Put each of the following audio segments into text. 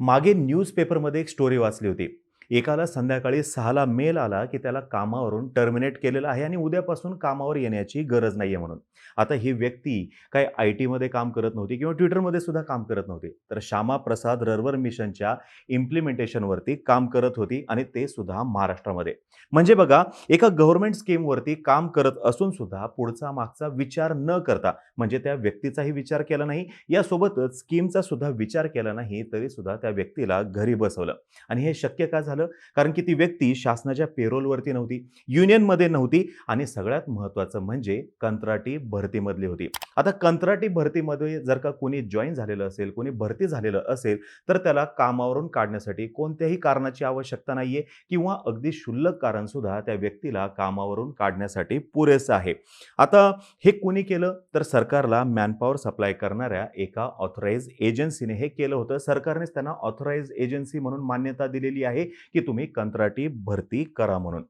मागे न्यूजपेपरमध्ये एक स्टोरी वाचली होती. एकाला संध्याकाळी सहाला मेल आला की त्याला कामावरून टर्मिनेट केलेलं आहे आणि उद्यापासून कामावर येण्याची गरज नाही आहे म्हणून. आता ही व्यक्ती काय आय टीमध्ये काम करत नव्हती किंवा ट्विटरमध्ये सुद्धा काम करत नव्हती. तर श्यामा प्रसाद रर्वर मिशनच्या इम्प्लिमेंटेशनवरती काम करत होती आणि ते सुद्धा महाराष्ट्रामध्ये. म्हणजे बघा एका गव्हर्नमेंट स्कीमवरती काम करत असून सुद्धा पुढचा मागचा विचार न करता म्हणजे त्या व्यक्तीचाही विचार केला नाही यासोबतच स्कीमचा सुद्धा विचार केला नाही तरी सुद्धा त्या व्यक्तीला घरी बसवलं. आणि हे शक्य का झालं? कारण की ती व्यक्ती शासनाच्या पेरोलवरती नव्हती युनियनमध्ये नव्हती आणि सगळ्यात महत्त्वाचं म्हणजे कंत्राटी भरतीमधली होती. आता कंत्राटी भरतीमध्ये जर का कोणी जॉईन झालेलं असेल कोणी भरती झालेलं असेल तर त्याला कामावरून काढण्यासाठी कोणत्याही कारणाची आवश्यकता नाहीये किंवा अगदी क्षुल्लक कारण सुद्धा त्या व्यक्तीला कामावरून काढण्यासाठी पुरेसं आहे. आता हे कोणी केलं? तर सरकारला मॅनपॉवर सप्लाय करणाऱ्या एका ऑथराईज एजन्सीने हे केलं होतं. सरकारनेच त्यांना ऑथराईज एजन्सी म्हणून मान्यता दिलेली आहे. की तुम्ही कंत्राटी भरती करा म्हणून.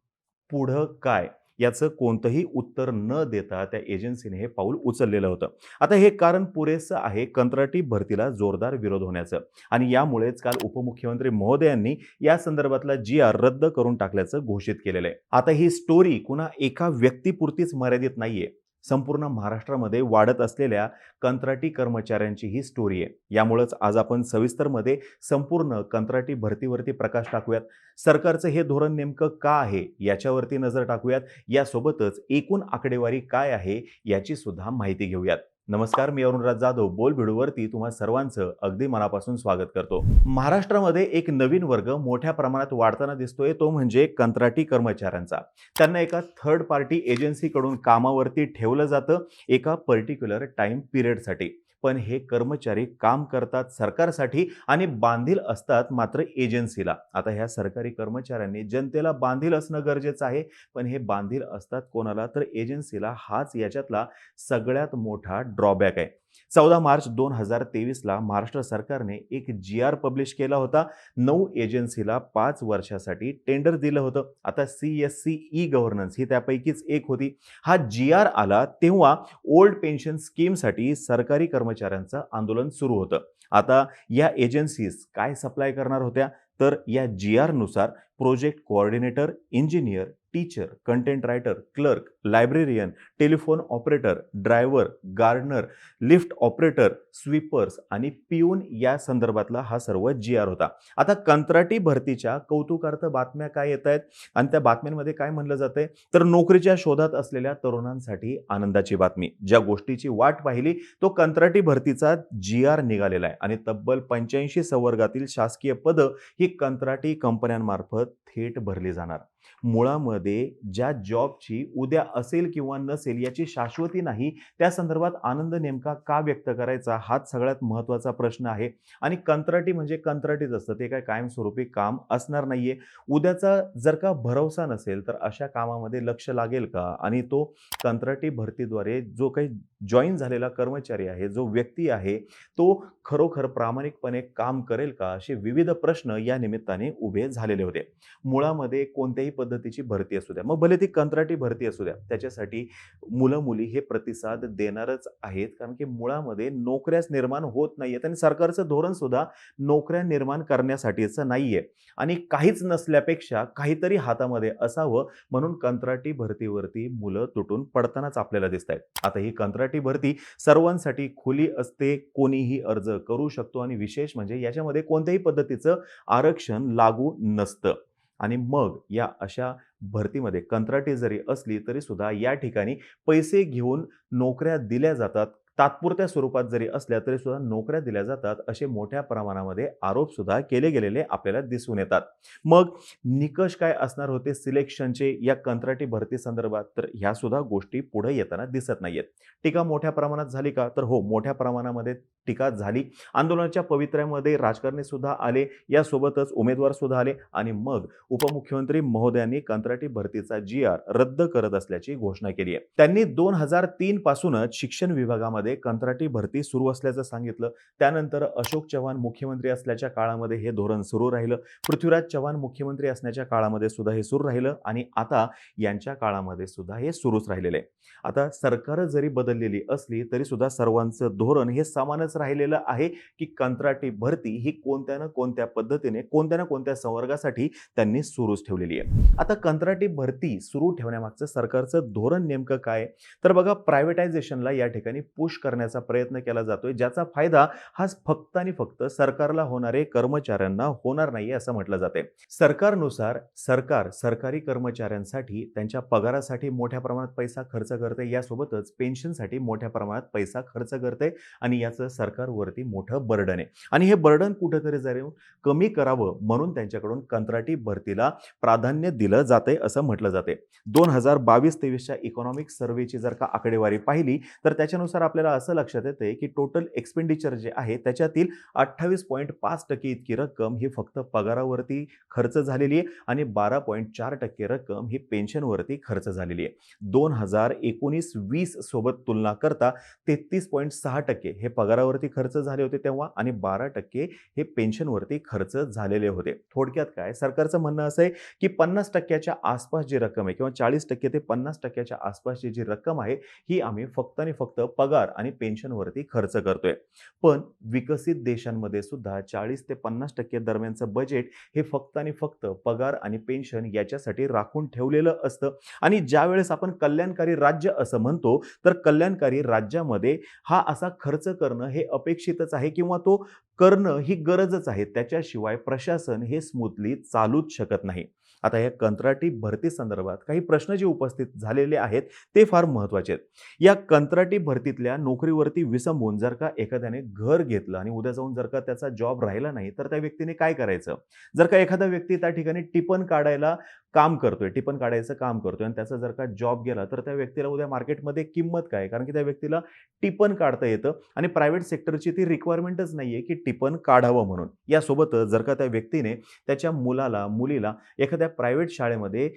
पुढं काय? याचं कोणतंही उत्तर न देता त्या एजन्सीने हे पाऊल उचललेलं होतं. आता हे कारण पुरेसं आहे कंत्राटी भरतीला जोरदार विरोध होण्याचं. आणि यामुळेच काल उपमुख्यमंत्री महोदयांनी या संदर्भातला जी आर रद्द करून टाकल्याचं घोषित केलेलं आहे. आता ही स्टोरी कुणा एका व्यक्तीपुरतीच मर्यादित नाहीये. संपूर्ण महाराष्ट्रामध्ये वाढत असलेल्या कंत्राटी कर्मचाऱ्यांची ही स्टोरी आहे. यामुळंच आज आपण सविस्तरमध्ये संपूर्ण कंत्राटी भरतीवरती प्रकाश टाकूयात. सरकारचं हे धोरण नेमकं का आहे? याच्यावरती नजर टाकूयात. यासोबतच एकूण आकडेवारी काय आहे? याची सुद्धा माहिती घेऊयात. नमस्कार मी अरुणराज जाधव. बोल भिडूवरती तुम्हा सर्वांचं अगदी मनापासून स्वागत करतो. महाराष्ट्रामध्ये एक नवीन वर्ग मोठ्या प्रमाणात वाढताना दिसतोय तो म्हणजे कंत्राटी कर्मचाऱ्यांचा. त्यांना एका थर्ड पार्टी एजन्सीकडून कामावरती ठेवलं जातं एका पर्टिक्युलर टाइम पिरियडसाठी पण हे कर्मचारी काम करतात सरकारसाठी आणि बांधील असतात मात्र एजन्सीला. आता ह्या सरकारी कर्मचाऱ्यांनी जनतेला बांधील असणं गरजेचं आहे पण हे बांधील असतात कोणाला? तर एजन्सीला हाच याच्यातला सगळ्यात मोठा ड्रॉबॅक आहे. चौदा मार्च दोन हजार तेवीसला महाराष्ट्र सरकारने एक जी आर पब्लिश केला होता. नऊ एजन्सीला पाच वर्षासाठी टेंडर दिलं होतं. आता C S C e governance ही त्यापैकीच एक होती. हा जी आर आला तेव्हा ओल्ड पेन्शन स्कीमसाठी सरकारी कर्मचाऱ्यांचं आंदोलन सुरू होतं. आता या एजन्सीज काय सप्लाय करणार होत्या? तर या G आरनुसार project coordinator engineer teacher content writer clerk librarian telephone operator driver gardener lift operator sweepers आणि पिऊन या संदर्भातला हा सर्व जी आर होता. आता कंत्राटी भरतीच्या कौतुकार्थ बातम्या काय येत आहेत आणि त्या बातम्यांमध्ये काय म्हणलं जातंय? तर नोकरीच्या शोधात असलेल्या तरुणांसाठी आनंदाची बातमी. ज्या गोष्टीची वाट पाहिली तो कंत्राटी भरतीचा जी आर निघालेला आहे. आणि तब्बल पंच्याऐंशी संवर्गातील शासकीय पदं ही कंत्राटी कंपन्यांमार्फत थेट भरली जाणार. मुळामध्ये ज्या जॉबची उद्या असेल किंवा नसेल याची शाश्वती नाही त्या संदर्भात आनंद नेमका का व्यक्त करायचा हाच सगळ्यात महत्त्वाचा प्रश्न आहे. आणि कंत्राटी म्हणजे कंत्राटीच असतं ते काय कायमस्वरूपी काम असणार नाहीये. उद्याचा जर का भरवसा नसेल तर अशा कामामध्ये लक्ष लागेल का? आणि तो कंत्राटी भरतीद्वारे जो काही जॉईन झालेला कर्मचारी आहे जो व्यक्ती आहे तो खरोखर प्रामाणिकपणे काम करेल का असे विविध प्रश्न या निमित्ताने उभे झालेले होते. मुळामध्ये कोणत्याही पद्धतीची भरती असू द्या मग भले ती कंत्राटी भरती असू द्या त्याच्यासाठी मुलं मुली हे प्रतिसाद देणारच आहेत कारण की मुळामध्ये नोकऱ्याच निर्माण होत नाही आहेत आणि सरकारचं धोरण सुद्धा नोकऱ्या निर्माण करण्यासाठीचं आहे आणि काहीच नसल्यापेक्षा काहीतरी हातामध्ये असावं म्हणून कंत्राटी भरतीवरती मुलं तुटून पडतानाच आपल्याला दिसत आहेत आता ही कंत्राटी भरती सर्वांसाठी खुली असते कोणीही अर्ज करू शकतो आणि विशेष म्हणजे याच्यामध्ये कोणत्याही पद्धतीचं आरक्षण लागू नसतं. आणि मग या अशा भरतीमध्ये कंत्राटी जरी असली तरी सुद्धा या ठिकाणी पैसे घेऊन नोकऱ्या दिल्या जातात. तात्पुरत्या स्वरूपात जरी असल्या तरी सुद्धा नोकऱ्या दिल्या जातात असे मोठ्या प्रमाणामध्ये आरोप सुद्धा केले गेलेले आपल्याला दिसून येतात. मग निकष काय असणार होते? सिलेक्शनचे या कंत्राटी भरती संदर्भात तर ह्या सुद्धा गोष्टी पुढे येताना दिसत नाहीयेत. टीका मोठ्या प्रमाणात झाली का? तर हो मोठ्या प्रमाणामध्ये टीका झाली. आंदोलनाच्या पवित्र्यामध्ये राजकारणी सुद्धा आले यासोबतच उमेदवार सुद्धा आले आणि मग उपमुख्यमंत्री महोदयांनी कंत्राटी भरतीचा जी आर रद्द करत असल्याची घोषणा केली आहे. त्यांनी दोन हजार तीन पासूनच शिक्षण विभागामध्ये काळामध्ये कंत्राटी भरती सुरू असल्याचं सांगितलं. त्यानंतर अशोक चव्हाण मुख्यमंत्री असल्याच्या काळामध्ये हे धोरण सुरू राहिलं. पृथ्वीराज चव्हाण मुख्यमंत्री असण्याच्या काळामध्ये सुद्धा हे सुरू राहिलं आणि आता यांच्या काळामध्ये सुद्धा हे सुरूच राहिलेलं. आहे आता सरकार जरी बदललेली असली तरी सुद्धा सर्वांचं धोरण हे समानच राहिलेलं आहे की कंत्राटी भरती ही कोणत्या ना कोणत्या पद्धतीने कोणत्या ना कोणत्या संवर्गासाठी त्यांनी सुरूच ठेवलेली आहे. आता कंत्राटी भरती सुरू ठेवण्यामागचं सरकारचं धोरण नेमकं काय? तर बघा प्रायव्हेटायझेशनला या ठिकाणी पुश करण्याचा प्रयत्न केला जातोय ज्याचा फायदा हा फक्त आणि फक्त सरकारला होणारे कर्मचाऱ्यांना होणार नाही असं म्हटलं जाते सरकारनुसार सरकार सरकारी कर्मचाऱ्यांसाठी त्यांच्या पगारासाठी मोठ्या प्रमाणात पैसा खर्च करते यासोबतच पेन्शनसाठी मोठ्या प्रमाणात पैसा खर्च करते आणि याचं सरकारवरती मोठं बर्डन आहे. आणि हे बर्डन कुठेतरी जरी कमी करावं म्हणून त्यांच्याकडून कंत्राटी भरतीला प्राधान्य दिलं जाते असं म्हटलं जाते दोन हजार बावीस तेवीसच्या इकॉनॉमिक सर्वेची जर का आकडेवारी पाहिली तर त्याच्यानुसार आपल्याला असं लक्षात येते की टोटल एक्सपेंडिचर जे आहे त्याच्यातील अठ्ठावीस पॉईंट पाच टक्के इतकी रक्कम ही फक्त पगारावरती खर्च झालेली आहे आणि बारा पॉईंट चार टक्के रक्कम ही पेन्शनवरती खर्च झालेली आहे. दोन हजार एकोणीस वीस सोबत तुलना करता तेहतीस पॉईंट सहा टक्के हे पगारावरती खर्च झाले होते तेव्हा आणि बारा टक्के हे पेन्शनवरती खर्च झालेले होते. थोडक्यात काय? सरकारचं म्हणणं असं आहे की पन्नास टक्क्याच्या आसपास जी रक्कम आहे किंवा चाळीस टक्के ते पन्नास टक्क्याच्या आसपासची जी रक्कम आहे ही आम्ही फक्त आणि फक्त पगार आणि पेन्शनवरती खर्च करतोय. पण विकसित देशांमध्ये सुद्धा चाळीस ते पन्नास टक्के दरम्यानचं बजेट हे फक्त आणि फक्त पगार आणि पेन्शन याच्यासाठी राखून ठेवलेलं असतं. आणि ज्या वेळेस आपण कल्याणकारी राज्य असं म्हणतो तर कल्याणकारी राज्यामध्ये हा असा खर्च करणं हे अपेक्षितच आहे किंवा तो करणं ही गरजच आहे. त्याच्याशिवाय प्रशासन हे स्मूथली चालूच शकत नाही. आता या कंत्राटी भरती संदर्भात काही प्रश्न जे उपस्थित झालेले आहेत ते फार महत्त्वाचे आहेत. या कंत्राटी भरतीतल्या नोकरीवरती विसंबून जर का एखाद्याने घर घेतलं आणि उद्या जाऊन जर का त्याचा जॉब राहिला नाही तर त्या व्यक्तीने काय करायचं? जर का एखादा व्यक्ती त्या ठिकाणी टिपण काढायला काम करतोय टिपण काढायचं काम करतोय आणि त्याचा जर का जॉब गेला तर त्या व्यक्तीला उद्या मार्केटमध्ये किंमत काय कारण की त्या व्यक्तीला टिपण काढता येतं आणि प्रायव्हेट सेक्टरची ती रिक्वायरमेंटच नाही आहे की टिपण काढावं म्हणून. यासोबतच जर का त्या व्यक्तीने त्याच्या मुलाला मुलीला एखाद्या प्रायव्हेट शाळेमध्ये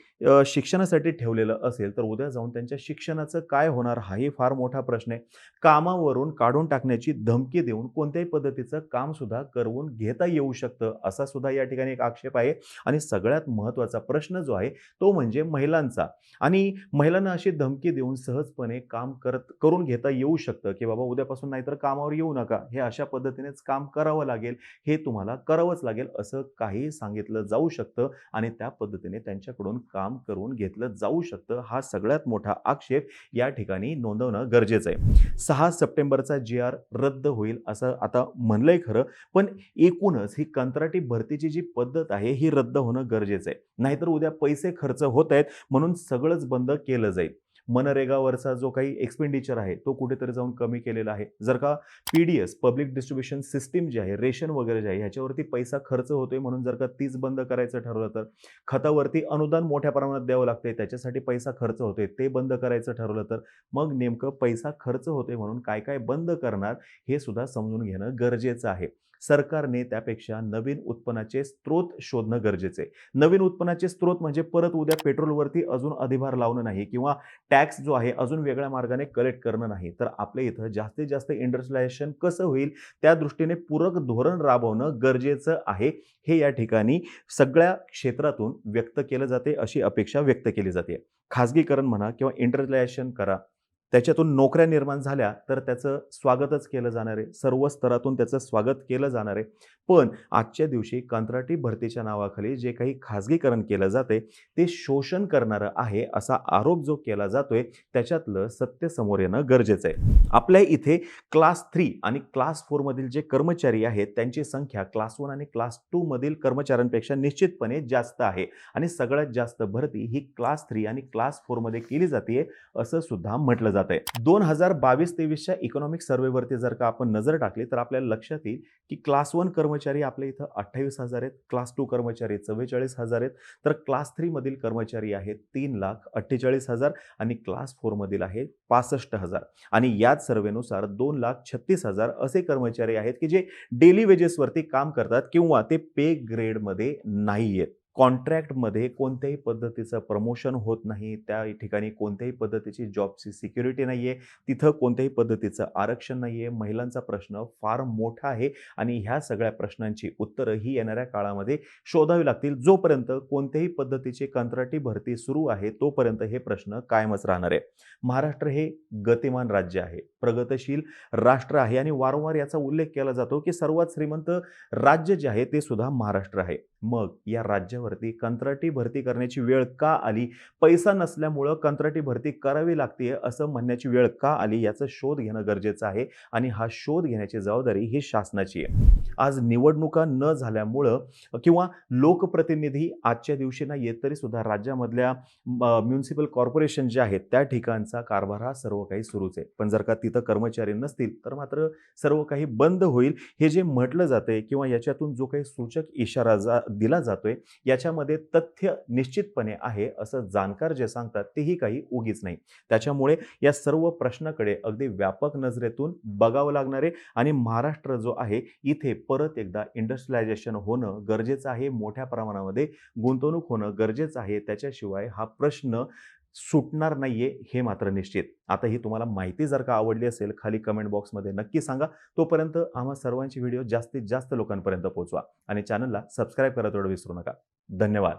शिक्षणासाठी ठेवलेलं असेल तर उद्या जाऊन त्यांच्या शिक्षणाचं काय होणार हाही फार मोठा प्रश्न आहे. कामावरून काढून टाकण्याची धमकी देऊन कोणत्याही पद्धतीचं कामसुद्धा करवून घेता येऊ शकतं असा सुद्धा या ठिकाणी एक आक्षेप आहे. आणि सगळ्यात महत्त्वाचा प्रश्न जो आहे तो म्हणजे महिलांचा. आणि महिलांना अशी धमकी देऊन सहजपणे काम करत करून घेता येऊ शकतं की बाबा उद्यापासून नाहीतर कामावर येऊ नका. हे अशा पद्धतीनेच काम करावं लागेल हे तुम्हाला करावंच लागेल असं काही सांगितलं जाऊ शकतं आणि त्या पद्धतीने त्यांच्याकडून काम करून घेतलं जाऊ शकतं. हा सगळ्यात मोठा आक्षेप या ठिकाणी नोंदवणं गरजेचं आहे. सहा सप्टेंबरचा जी आर रद्द होईल असं आता म्हणलंय खरं पण एकूणच ही कंत्राटी भरतीची जी पद्धत आहे ही रद्द होणं गरजेचं आहे. नाहीतर उद्या पैसे खर्च होत आहेत म्हणून सगळंच बंद केलं जाईल. मनरेगावरचा जो काही एक्सपेंडिचर आहे तो कुठेतरी जाऊन कमी केलेला आहे. जर का P D S public distribution system जी आहे रेशन वगैरे जे आहे ह्याच्यावरती पैसा खर्च होतोय म्हणून जर का तीच बंद करायचं ठरवलं तर खतावरती अनुदान मोठ्या प्रमाणात द्यावं लागतंय त्याच्यासाठी पैसा खर्च होतोय ते बंद करायचं ठरवलं तर मग नेमकं पैसा खर्च होतोय म्हणून काय काय बंद करणार हे सुद्धा समजून घेणं गरजेचं आहे. सरकारने त्यापेक्षा नवीन उत्पन्नाचे स्रोत शोधणं गरजेचे आहे. नवीन उत्पन्नाचे स्रोत म्हणजे परत उद्या पेट्रोलवरती अजून अधिभार लावणं नाही किंवा टॅक्स जो आहे अजून वेगळ्या मार्गाने कलेक्ट करणं नाही. तर आपल्या इथं जास्तीत जास्त इंडस्ट्रियलायझेशन कसं होईल त्या दृष्टीने पूरक धोरण राबवणं गरजेचं आहे. हे या ठिकाणी सगळ्या क्षेत्रातून व्यक्त केलं जाते अशी अपेक्षा व्यक्त केली जाते. खाजगीकरण म्हणा किंवा इंडस्ट्रियलायझेशन करा. त्याच्यातून नोकऱ्या निर्माण झाल्या तर त्याचं स्वागतच केलं जाणार आहे. सर्व स्तरातून त्याचं स्वागत केलं जाणार आहे. पण आजच्या दिवशी कंत्राटी भरतीच्या नावाखाली जे काही खाजगीकरण केलं जाते ते शोषण करणारं आहे असा आरोप जो केला जातोय त्याच्यातलं सत्य समोर येणं गरजेचं आहे. आपल्या इथे क्लास थ्री आणि क्लास फोरमधील जे कर्मचारी आहेत त्यांची संख्या क्लास वन आणि क्लास टूमधील कर्मचाऱ्यांपेक्षा निश्चितपणे जास्त आहे. आणि सगळ्यात जास्त भरती ही क्लास थ्री आणि क्लास फोरमध्ये केली जाते असं सुद्धा म्हटलं जातं. आहे दोन हजार बावीस तेवीसच्या इकॉनॉमिक सर्वेवरती जर का आपण नजर टाकली तर आपल्याला लक्षात येईल की क्लास वन कर्मचारी आपल्या इथं अठ्ठावीस हजार आहेत क्लास टू कर्मचारी चव्वेचाळीस हजार आहेत. तर क्लास थ्रीमधील कर्मचारी आहेत तीन लाख अठ्ठेचाळीस हजार आणि क्लास फोरमधील आहे पासष्ट हजार. आणि याच सर्वेनुसार दोन लाख छत्तीस हजार असे कर्मचारी आहेत की जे डेली वेजेसवरती काम करतात किंवा ते पे ग्रेडमध्ये नाही आहेत कॉन्ट्रॅक्टमध्ये कोणत्याही पद्धतीचं प्रमोशन होत नाही त्या ठिकाणी कोणत्याही पद्धतीची जॉबची सिक्युरिटी नाही आहे तिथं कोणत्याही पद्धतीचं आरक्षण नाही आहे. महिलांचा प्रश्न फार मोठा आहे आणि ह्या सगळ्या प्रश्नांची उत्तरं ही येणाऱ्या काळामध्ये शोधावी लागतील. जोपर्यंत कोणत्याही पद्धतीची कंत्राटी भरती सुरू आहे तोपर्यंत हे प्रश्न कायमच राहणार आहे. महाराष्ट्र हे गतिमान राज्य आहे प्रगतशील राष्ट्र आहे आणि वारंवार याचा उल्लेख केला जातो की सर्वात श्रीमंत राज्य जे आहे ते सुद्धा महाराष्ट्र आहे. मग या राज्यावरती कंत्राटी भरती करण्याची वेळ का आली? पैसा नसल्यामुळं कंत्राटी भरती करावी लागते असं म्हणण्याची वेळ का आली याचा शोध घेणं गरजेचं आहे आणि हा शोध घेण्याची जबाबदारी ही शासनाची आहे. आज निवडणुका न झाल्यामुळं किंवा लोकप्रतिनिधी आजच्या दिवशी ना येत तरी सुद्धा राज्यामधल्या म्युन्सिपल कॉर्पोरेशन जे आहेत त्या ठिकाणचा कारभार हा सर्व काही सुरूच आहे. पण जर का तिथं कर्मचारी नसतील तर मात्र सर्व काही बंद होईल. हे जे म्हटलं जातंय किंवा याच्यातून जो काही सूचक इशारा जा दिला जातोय याच्यामध्ये तथ्य निश्चितपणे आहे असं जाणकार जे सांगतात तेही काही उगीच नाही. त्याच्यामुळे या सर्व प्रश्नाकडे अगदी व्यापक नजरेतून बघावं लागणारे आणि महाराष्ट्र जो आहे इथे परत एकदा इंडस्ट्रियलायझेशन होणं गरजेचं आहे मोठ्या प्रमाणामध्ये गुंतवणूक होणं गरजेचं आहे. त्याच्याशिवाय हा प्रश्न सुटणार नाहीये हे मात्र निश्चित. आता ही तुम्हाला माहिती जर का आवडली असेल खाली कमेंट बॉक्समध्ये नक्की सांगा. तोपर्यंत आम्हा सर्वांची व्हिडिओ जास्तीत जास्त लोकांपर्यंत पोहोचवा आणि चॅनलला सबस्क्राईब करायला तेवढं विसरू नका. धन्यवाद.